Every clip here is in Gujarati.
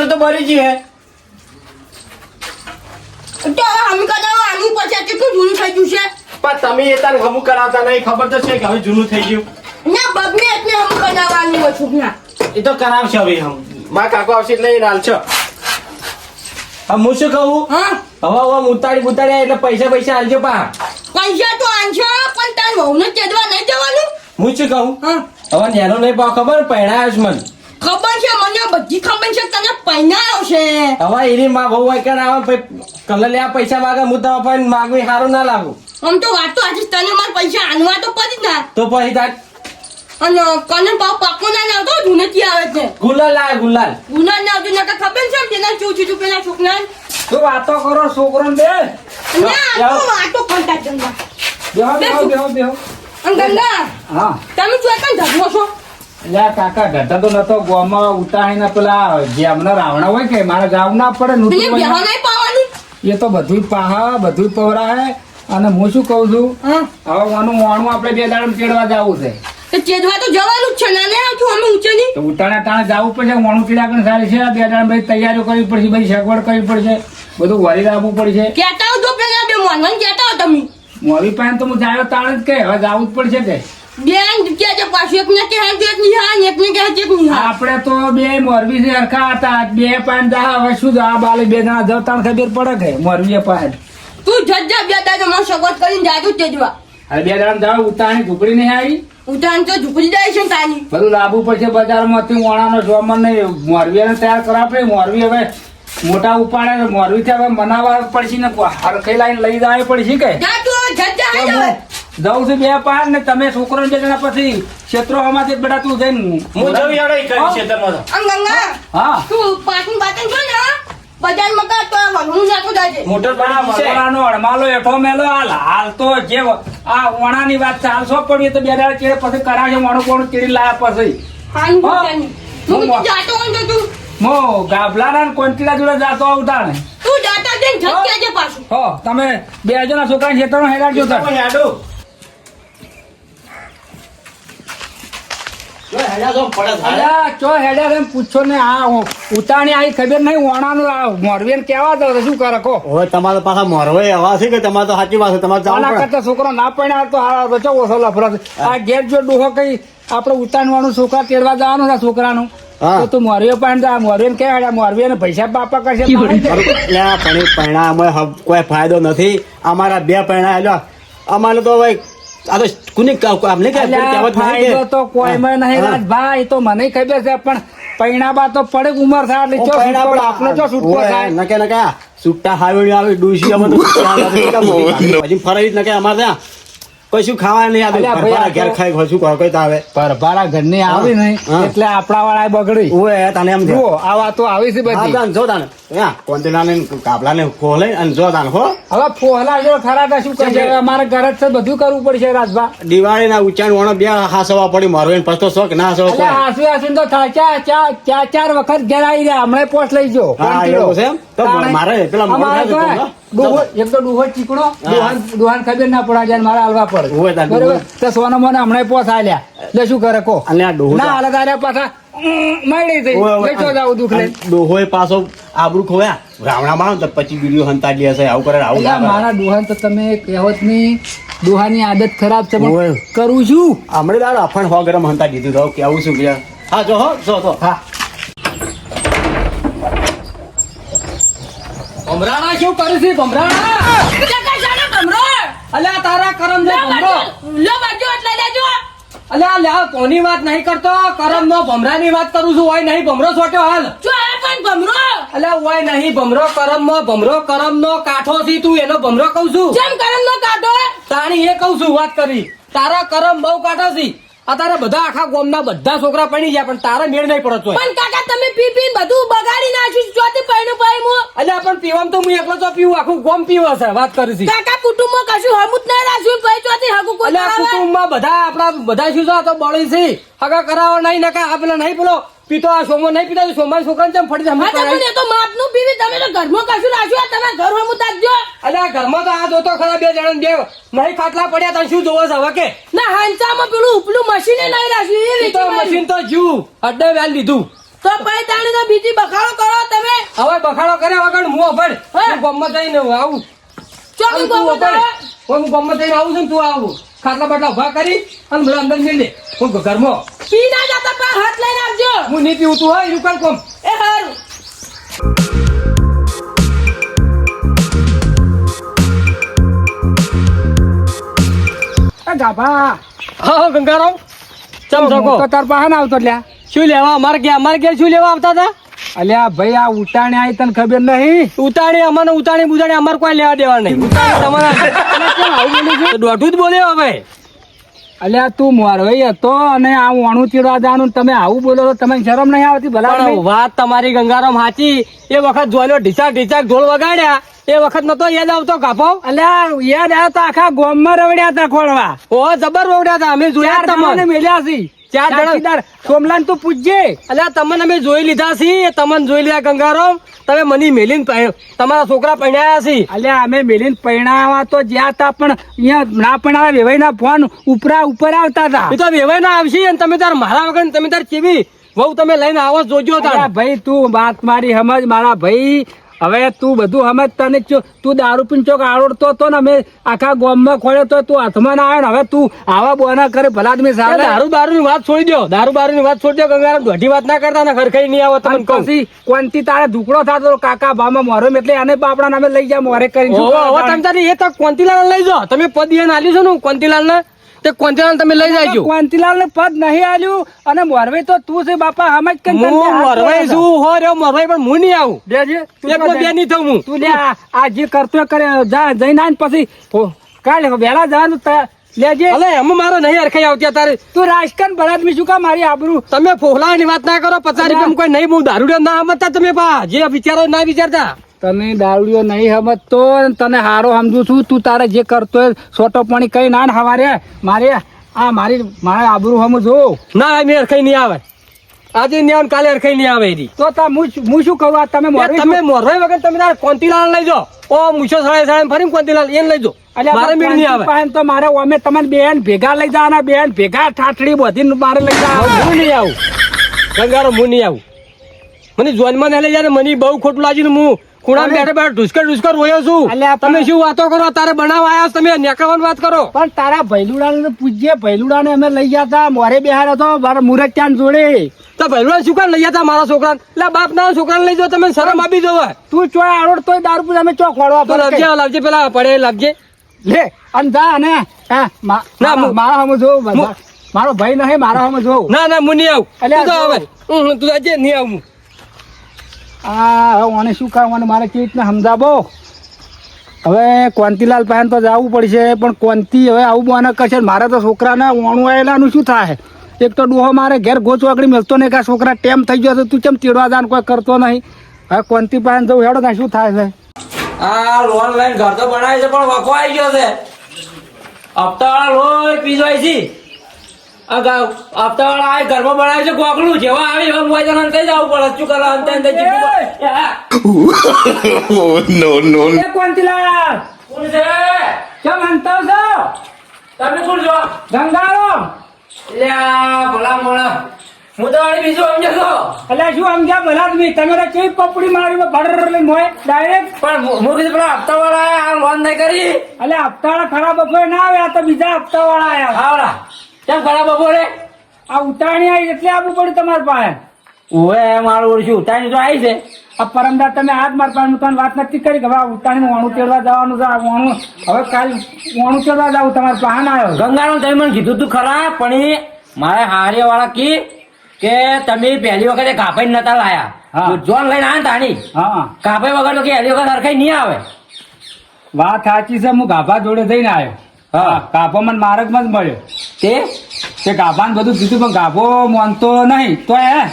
મોટર તો જ હે. તો હવે હમ કદાવ આનું પછી કેટલું જૂનું થઈ ગયું છે? પણ તમે એ તાર હમ કરાવતા નહીં ખબર તો છે કે હવે જૂનું થઈ ગયું. ના બગને એટલે હમ કરાવવાનું હોય ના એ તો કરાવશે હવે હમ. માં કાકો આવશે એટલે લઈને હાલશો. હવે હું શું કહું? હા. હવે હવે ઉતારી ઉતાડી એટલે પૈસા પૈસા આલજો પા પૈસા તો આનશો પણ તાર વહુને ચેડવા નહીં જવાનું? હું શું કહું? હા. હવે નેનો નહીં પાવ ખબર? પહેણાયો છે મને ખબર છે મને? બધી ખબર છે તને પૈનાયો છે હવે એની માં બહુ વાયકણ આવે કલર લેવા પૈસા માગે હું પણ માગવી સારું ના લાગુ. આમ તો વાત તો આજે તને મારા પૈસા આનવા તો પડી ના. તો પછી તાર અને કને પાવ પાકો ના લાવતો? જૂનેથી આવે છે. ગુલાલ ગુલાલ. ના નકર ખબર છે તેના ચૂ ચૂ પેલા છોકરા તો વાતો કરો છોકરો બે. ના વાતો કરતા જંગા બેહો બેહો બેહો બેહો. ગંગા હા. તમે કઈ ધર્મો છો? લ્યા કાકા ગઢા તો નતો ગોમાં ઉતારીને પેલા જે રાવણા હોય કે મારે જાવ ના પડે પેલી નૂતન બેહો વયા. નહીં પાવાનું. એ તો બધું પાહા બધું પવરા અને હું શું કહું છું? હવે આનું વાણું આપણે બે દાડમ ચેડવા જવું છે. તો તો જવાનું જ છે ના આવતું અમે ઊંચે નહીં. તો ઉતાણા તાણે જવું પડશે વાણું ચીડા પણ સારી છે બે દાડમ તૈયારીઓ કરવી પડશે બધી સગવડ કરવી પડશે બધું વળી રાખવું પડશે. કહેતા હો તો પેલા બે તમે. મોરી પાસે તો હું જાયો તાણે જ કે હવે જવું જ પડશે કે. આપણે તો બે મોરબી થી હરખા હતા. બે પાંચ જા હવે શું આ બાલે બે જણા જતા ખબર પડે કે મોરબી પાન તું જજ્જા બે દાદા માં સગવડ કરીને જાજુ તેજવા હવે બે જણા જાવ ઉતાણી ઝૂંપડી નહીં આવી? ઉતાણ તો ઝૂપડી જાય છે ને તાની બધું લાવવું પડશે બજારમાંથી ઓણાનો જોમન નહીં. મોરબી તૈયાર કરાવે પડે. મોરબી હવે મોટા ઉપાડે મોરવી મોરબી થી હવે મનાવા પડશે ને હરખી લાઈન લઈ જવી પડશે કે? જાઉં છું બે પાર ને તમે છોકરો બે જણા પછી ક્ષેત્રો આમાંથી જ બેટા તું જઈને હું જવી યાર કરી ખેતરમાં આમ ગંગા હા. તું પાછું જો ને બજારમાં કા તો વહુ નાખો જાજે મોટર આ ભરી અડમાલો એઠો મેલો. હાલ હાલ તો જે આ ઓણાની વાત ચાલશો પડ્યું તો બે દાડા ચેડે પછી કરાશે મોણું કોણ ચીડી લાયા પછી. હા. તું હું જાતો હોય તો તું. મો ગાભલાના કોંટીલા જોડે જાતો આવતા ને તું જાતા જઈને જજ કહેજે પાછું. હો તમે બે જણા છોકરા ખેતરો હેડો જો હેડા જો પડે ધારે. અલ્યા, ચો હેડ્યા એમ પૂછો ને આ ઉતાણી આવી ખબર નહીં ઓણાનું આ કેવા દો શું કરે કો હવે તમારા પાછા મોરવે એવા છે કે તમારે તો સાચી વાત છે તમારે કરતા છોકરો ના પડ્યા તો હારા ઓછો લફરો આ ઘેર જો ડોહો કઈ આપણે ઉતાણવાનું છોકરા તેડવા જવાનું ને છોકરાનું હા. તો તું મોરવીઓ પણ જા મોરવીને કે મોરવે ને પૈસા બાપા કરશે પણ પૈણા કોઈ ફાયદો નથી. અમારા બે પૈણા અમારે તો હવે આ તો કુની કે નહીં ફાયદો કે? તો કોઈમાં નહીં. રાજભાઈ તો મને ખબર છે પણ પૈણાબા તો પડે ઉંમર થાય એટલે ચો આપણે આપણો છૂટકો થાય? નકે નકે. આ સુટ્ટા હાવણી આવે ડૂસી અમે તો. પછી ફરાવી નકે અમારે ત્યાં. કશું ખાવા નહીં ભરભરા ઘેર ખાઈ કશું કોઈ આવે તો આવે. પરભારા ઘરની આવી નહીં એટલે આપણા વાળા બગડી. ઓય તને એમ જુઓ આ વાતો આવી છે હા બધી. તાન જો તાન. ને કાપલા ને ખોલે અને જો તાન હો. હવે ફોહલા જો ખરા તા શું કરે અમારે ઘરે જ બધું કરવું પડશે રાજભા. દિવાળી ના ઉચ્ચાણ વણો બે હાસવા પડી મારો એને પછી શોખ ના શોખ એટલે હાસુ હાસુ તો થાય ચાર ચાર ચાર વખત ઘેર આવી રહ્યા હમણાં પોસ્ટ લઈ જો. હા, એવું છે તો મારે પેલા બોલો. ડોહો એક તો ડોહો ચીકણો ડોહાન ડોહાન ખબર ના પડવા જાય ને હાલવા પડે બરોબર? તો સોનો મોને હમણાં પોસ આલ્યા. એટલે શું કરે કો અને આ ડોહો ના હાલે તારે પાછા મળી થઈ. ઓય, ઓય, જાવ દુઃખ લઈને. ડોહોએ પાછો આબરૂ ખોયા. રાવણા તો પછી વીડિયો હંતાડી હશે આવું કરે આવું અલ્યા, ના કરે. મારા ડોહાન તો તમે કહેવતની ડોહાની આદત ખરાબ છે કરું છું. હમણાં દાડો અફણ હો ગરમ હંતા દીધું તો કેવું શું હા જો હો જો તો હા. ભમરાણા શું કર્યું છે? ભમરાણા? અલ્યા તારા કરમ લે ભમરો. લો બાજુ એટલે લેજો અલ્યા લ્યા કોની વાત નહીં કરતો? કરમ નો ભમરાની વાત કરું છું હોય નહીં ભમરો છોટ્યો હાલ. જો આ પણ ભમરો. અલ્યા હોય નહીં ભમરો કરમ નો ભમરો કરમ નો કાઠો થી તું એનો ભમરો કઉ છું. જેમ કરમ નો કાઢો તાણી એ કઉ છું વાત કરી. તારા કરમ બહુ કાઠો છે. અત્યારે બધા આખા ગામના બધા છોકરા પડી ગયા પણ તારા મેળ નહીં પડતો પણ કાકા તમે પી પી બધું બગાડી નાખ્યું છે. ચોથી પૈણું પાઈ હું અલ્યા પણ પીવામ તો હું એકલો તો પીવું આખું ગોમ પીવા છે વાત કરી છે કાકા કુટુંબમાં કશું હમુત નહીં રાખ્યું. ભાઈ ચોથી હગું કોઈ અલ્યા? કુટુંબમાં બધા આપણા બધા શું તો બળી છે. હગા કરાવો નહીં નકા આ પેલા નહીં પેલો પીતો આ સોમો નહીં પીતા સોમવાર સોમાન છોકરાને જેમ તો જાય? પણ તો માપનું પીવી તમે તો ઘરમાં કશું રાખ્યું આ તમે ઘર હમુત રાખજો અલ્યા ઘરમાં તો આ જોતો ખરા બે જણા બે નહીં ખાટલા પડ્યા તને શું જોવો છે હવે કે? ના હાંચામાં પેલું ઉપલું મશીન નહીં રાખ્યું એ તો મશીન તો જીવ અડ્ડે વેલ લીધું. તો ભાઈ તાણી તો બીજી બખાડો કરો તમે. હવે બખાડો કર્યા વગર હું અભડ હે? ગામમાં જઈને આવું. ચોકી અને તું ગોમો અભડ. તમે હું ગામમાં જઈને આવું છું તું આવું. ખાટલા બાટલા ઊભા કરી અને અંદર મેળ દે. હું ઘરમાં. પી ના જતા હાથ લઈને આવજો. હું નહીં પીવું તું હા રૂકલ કોમ. એ હારું. ગાભા. હા ગંગારામ. ચમ શકો તો તાર પાસે આવતો લ્યા. શું લેવા? અમારે ગયા અમારે ઘેર શું લેવા આવતા હતા? અલ્યા ભાઈ આ ઉતાણી આવી તને ખબર નહીં? ઉતાણી અમારે ઉતાણી બુતાણી અમારે કોઈ લેવા દેવા નહીં. છે? દોઢું જ બોલ્યો હવે. અલ્યા તું મોરવાઈ હતો અને આ વાણું ચીડવા જાણું તમે આવું બોલો તો તમે શરમ નહીં આવતી ભલા વાત તમારી ગંગારામ હાચી. એ વખત જોયેલો ઢીસા ઢીસા ઢોલ વગાડ્યા. એ વખત નતો યાદ આવતો કાપો? અલ્યા યાદ આવ્યો તો આખા ગોમમાં રવડ્યા હતા ખોળવા. ઓ જબર રવડ્યા હતા. અમે જોયા તમને. મેલ્યા છે. ચાર જણા- સોમલાન તું પૂછજે અલ્યા તમને અમે જોઈ લીધા છીએ તમને જોઈ લીધા ગંગારામ તમે મને મેલીન તમારા છોકરા પરણાયા છે અલ્યા અમે મેલીન પરણાવા તો જ્યાં તા પણ અહીંયા ના પૈણાવા વેવાઈના ફોન ઉપરા ઉપર આવતા હતા એ તો વેવાય ના આવશે અને તમે તાર મારા વગર તમે તાર કેવી? વહુ તમે લઈને આવો જોજો તાર ભાઈ તું વાત મારી સમજ. મારા ભાઈ હવે તું બધું સમજ તને તું દારૂ પીને ચોક આરોડતો હતો ને અમે આખા ગોમમાં ખોળ્યો તો તું હાથમાં ના આવ્યો ને હવે તું આવા બોના કરે ભલા આદમી સારા દારૂ બારૂ ની વાત છોડી દો દારૂ બારૂ ની વાત છોડી દો ગંગારામ દોઢી વાત ના કરતા ને ખરખાઈ નહીં આવો તમને પછી કોનથી તારે ધુકડો થતો કાકા ભામાં મોરે એટલે આને બાપડા નામે લઈ જા મોરે કરીને હવે તમે તારી એ તો કોંતીલાલ લઈ જાઓ. તમે પદ એને આલ્યું છે ને કોંતીલાલ ને તે કોંતીલાલ તમે લઈ જાજો. કોંતીલાલ ને પદ નહીં આલ્યું અને મોરવે તો તું છે બાપા સમજ કે હું મરવાઈ છું હો રે મરવાઈ પણ હું નહીં આવું. દેજે તું એકલો બે નહીં થઉં હું. તું લે આ- જે કરતો કરે જા જઈને આન પછી હો, કાલે વેલા જવાનું લેજે. અલે એમ મારો નહીં અરખાઈ આવતી તારે તું રાજકારણ બળાદમી શું કા મારી આબરૂ? તમે ફોફલાની વાત ના કરો પચાસ રૂપિયા કોઈ નહીં બહુ દારૂ ના સમજતા તમે પા જે વિચારો ના વિચારતા. તને દારૂડિયો નહીં સમજતો તને હારો સમજુ છું. તું તારે જે કરતો હોય સોટો પાણી કઈ ના ને હવારે. મારે આ મારી મારે આબરૂ સમજો ના મેં અરખાઈ નહીં આવે. આજે નહીં આવે ને કાલે અરખાઈ નહીં આવે એની તો તા હું શું- હું શું કહું? આ તમે તમે મોરવાઈ વગર તમે તારે કોંતીલાલ લઈ જાઓ ઓ મૂછો સળાય સળાય ફરી કોંતીલાલ એને લઈ જાઓ મારે મેળ નહીં આવે. એમ તો મારે અમે તમને બેન ભેગા લઈ જવાના બેન ભેગા ઠાઠડી બધી મારે લઈ જવાના. હું નહીં આવું. ગંગારો હું નહીં આવું. મને જોનમાં નહીં લઈ જાય મને બહુ ખોટું લાગ્યું ને હું ખૂણામાં બેઠા બેઠા ઢુસકર ઢુસકર રોયો છું. તમે શું વાતો કરો? તારે બનાવવા આવ્યા તમે નેકાવાની વાત કરો. પણ તારા ભૈલુડાને ભૈલુડા ભૈલુડાને અમે લઈ ગયા હતા. મોરે બિહાર હતો. મારા મુરત ત્યાં જોડે. તો ભૈલુડા શું કામ લઈ જતા મારા છોકરા એટલે બાપ ના છોકરાને લઈ જાઓ. તમે શરમ આપી દો તું ચો આરોડ તોય દારૂ પૂજા અમે ચો ખોડવા લાવજે લાવજે પેલા પડે લાવજે. લે અને જા અને મારા- હમ જો મારો ભાઈ નહીં મારા હમ જોઉં ના ના હું નહીં આવું. તું તો હવે હું તું આજે નહીં આવું. આ મને શું અને મારે કેવી રીતના સમજાવો? હવે કોંતીલાલ પાસે તો જવું પડશે, પણ કોંતી હવે આવું બોને કરશે. મારે તો છોકરાને ઓણું આવેલાનું શું થાય? એક તો ડોહો મારે ઘેર ગોચ વાગડી મળતો નહીં, કે છોકરા ટેમ થઈ ગયો છે, તું કેમ તેડવા જાન કોઈ કરતો નહીં? હવે કોંતી પાસે જવું હેડો ને, શું થાય છે? આ લોન લઈને ઘર તો બનાવે છે, પણ વખો ગયો છે. હપ્તા લોહી પીજવાય છે હપ્તાવાળા આ ઘરમાં બનાવે છે ગોખલું જેવા આવે એવા મોય જણાને થઈ જવું પડે. શું કરવા અંતે અંતે પડે. એ હા. એ કોંતીલાલ કોણ છે? કેમ હંતાવ છો? તમે કોણ છો? ગંગારો લ્યા ભલા મોણા હું તો વાળી બીજું સમજો છો. એટલે શું સમજ્યા? ભલા તમે તો કેવી પપડી મારી ભડર લઈને મોય ડાયરેક્ટ પણ હું હું કીધું પેલા હપ્તાવાળા આ લોન નહીં કરી. એટલે હપ્તાવાળા ખરાબ ના આવ્યા તો બીજા હપ્તાવાળા આયા. આવડા કેમ ખરાબ બપોરે આ ઉતાણી આવી એટલે આપવું પડ્યું તમારી પાસે. ઓએ મારું ઓળશું. ઉતાણી તો આવી છે. આ પરમદાર તમે હાથ મારા પાસે તને વાત નથી કરી કે હવે આ ઉતાણીનું વાણું તેડવા જવાનું છે વાણું હવે કાલ વાણું ચડવા જાવ તમારે પાસે આવ્યો. ગંગાનું તમે મને કીધું તું ખરા પણ એ મારે હારે વાળા કી કે તમે પહેલી વખતે કાપાઈ નતા. લાયા. જોન લઈને આ તાણી હા. કાપાઈ વગર તો કે પહેલી વખત હરખાઈ નહીં આવે. વાત સાચી છે હું ગાભા જોડે જઈને આવ્યો. હા. ગાભો મને માર્ગમાં જ મળ્યો. તે? તે ગાભાને બધું કીધું પણ ગાભો માનતો નહીં. તો એ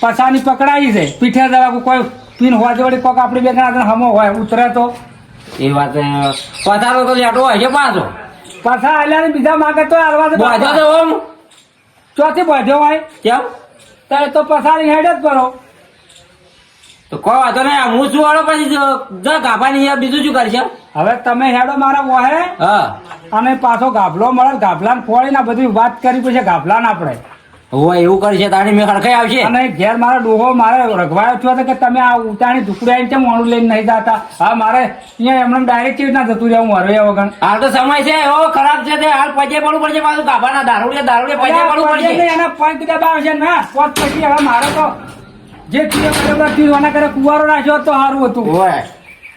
પસાની પકડાઈ છે. પીઠે દવા કોઈ પીન હોવા જોડે કોક આપણે બે ગણા હમો હોય ઉતરે તો. એ વાત પથારો તો લેટો હોય છે પાછો. પાછા આલ્યા ને બીજા માગે તો હાલવા તો બાંધો તો ઓમ. ચોથી બાંધ્યો હોય? કેમ? તારે તો પસારી હેડ જ કરો. તો કોઈ વાંધો નહીં હું શું વાળો પછી જ કાપાની બીજું શું કરશે? હવે તમે હેડો મારા વહે હા. અને પાછો ગાભલો મળે ગાભલા ફોડીને બધી વાત કરી પછી ગાભલાને પડે હોય એવું કરશે તાણી મેં હરખાઈ આવશે. અને ઘેર મારા ડોહો મારે રઘવાયો છો કે તમે આ ઉતાણી ઢુકડ્યા કેમ ઓણું લઈને નહીં જતા? હા મારે અહીંયા એમને ડાયરેક્ટ કેવી રીતના જતું રહેવું મારે વગર? હાલ તો સમય છે એવો ખરાબ છે તે. હાલ પજે પડવું પડશે પાછું ગાભાના દારૂડિયા દારૂડિયા પજે પડવું પડશે. એના પંચ દબાવશે ના. પોત પછી હવે મારે તો જે થયું બરાબર એના કરે કુવારો નાખ્યો તો સારું હતું. હોય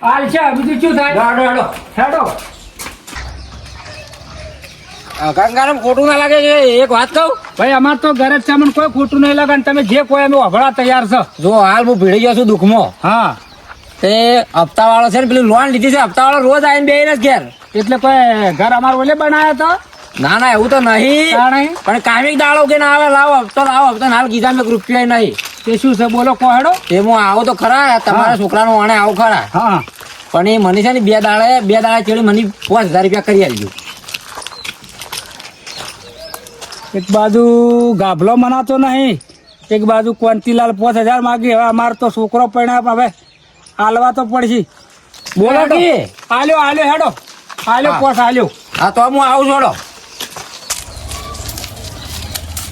હાલ છે બીજું શું થાય? હેડો હેડો. હેડો. કંગારમ ખોટું ના લાગે છે એક વાત કહું? ભાઈ અમાર તો ઘરે જ છે કોઈ ખોટું નહીં લાગે તમે જે કોઈ અમે વભળા તૈયાર છો. જો હાલ હું ભીડી ગયો છું દુઃખમાં. હા. તે હપ્તા વાળો છે ને પેલી લોન લીધી છે હપ્તા વાળો રોજ આવીને બે જ ઘેર. એટલે કોઈ ઘર અમારું ઓલે બનાવ્યો તો? ના ના એવું તો નહીં. પણ કામિક દાડો કે ના આવે લાવો હપ્તો લાવો હપ્તો હાલ કીધા મેં રૂપિયા નહીં. તે શું છે? બોલો કો હેડો. તે હું આવો તો ખરા તમારા છોકરાનો આણે આવો ખરા. હા પણ એ મને છે ને બે દાડે બે દાડા ચેડી મને પાંચ હજાર રૂપિયા કરી આલજો. એક બાજુ ગાભલો મનાતો નહીં એક બાજુ કોંતીલાલ પાંચ હજાર માગી હવે અમારે તો છોકરો પરિણામ હવે હાલવા તો પડશે. બોલો. કે? હાલ્યો હેડો. હાલ્યો. પોસ હાલ્યો હા તો હું આવું છોડો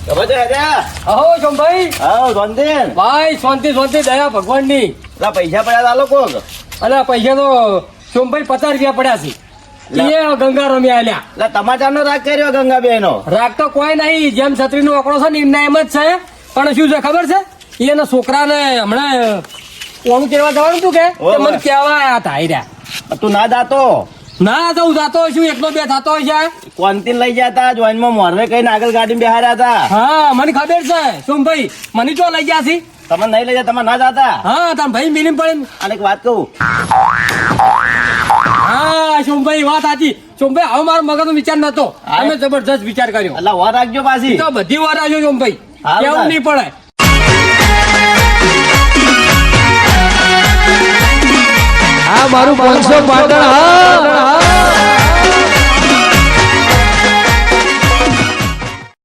અહો સોમભાઈ હા ધોંધેન ભાઈ શાંતિ શાંતિ દયા ભગવાનની. ની પૈસા પડ્યા તા લોકો? અલ્યા પૈસા તો સોમભાઈ પચાસ રૂપિયા પડ્યા છે. એ ગંગા રમ્યા આલ્યા લા તમાચાર નો રાગ કર્યો ગંગા બે નો રાગ તો કોઈ નહીં. જેમ છત્રી નો આંકડો છે ને એમના એમ જ છે. પણ શું છે ખબર છે? એના છોકરાને હમણાં ઓણું કેવા જવાનું તું કે મને કેવા આયા હતા તું ના જાતો ના તો હું જાતો છું એકલો બે થતો છે? કોંતીન લઈ જતા જોઈનમાં મોરવે કઈ આગળ ગાડી બેહાર્યા હતા. હા મને ખબર છે. સોમભાઈ મને ચો લઈ ગયા છી? તમે નહીં લઈ જાય તમે ના જાતા. હા તમે ભાઈ મિલી પડે. અને એક વાત કહું. હા સોમભાઈ વાત સાચી. સોમભાઈ હવે મારો મગજનો વિચાર નતો. અમે જબરજસ્ત વિચાર કર્યો. એટલે વાર રાખજો પાછી. તો બધી વાર આવ્યો સોમભાઈ કેવું નહીં પડે. હા મારું પાંચસો પાટણ હા.